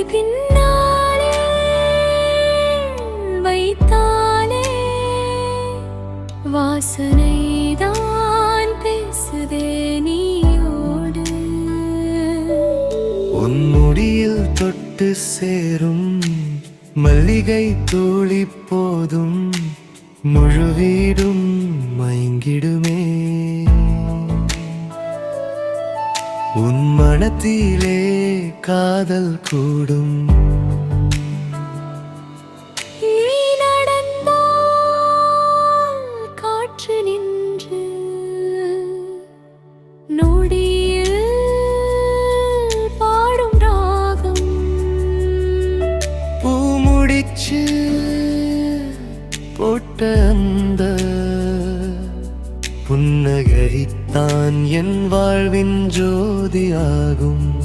என்னை பின்னாலே வைத்தாலே வாசனை தான் பேசுதே நீயோடு. உன் முடியில் தொட்டு சேரும் மல்லிகை தோழி போதும் முழு வீடும் உன் மனத்திலே காதல் கூடும். காற்று நின்று நொடியில் பாடும் ராகம். பூமுடிச்சு போட்ட அந்த புன்னகைத்தான் என் வாழ்வின் ஜோதியாகும்.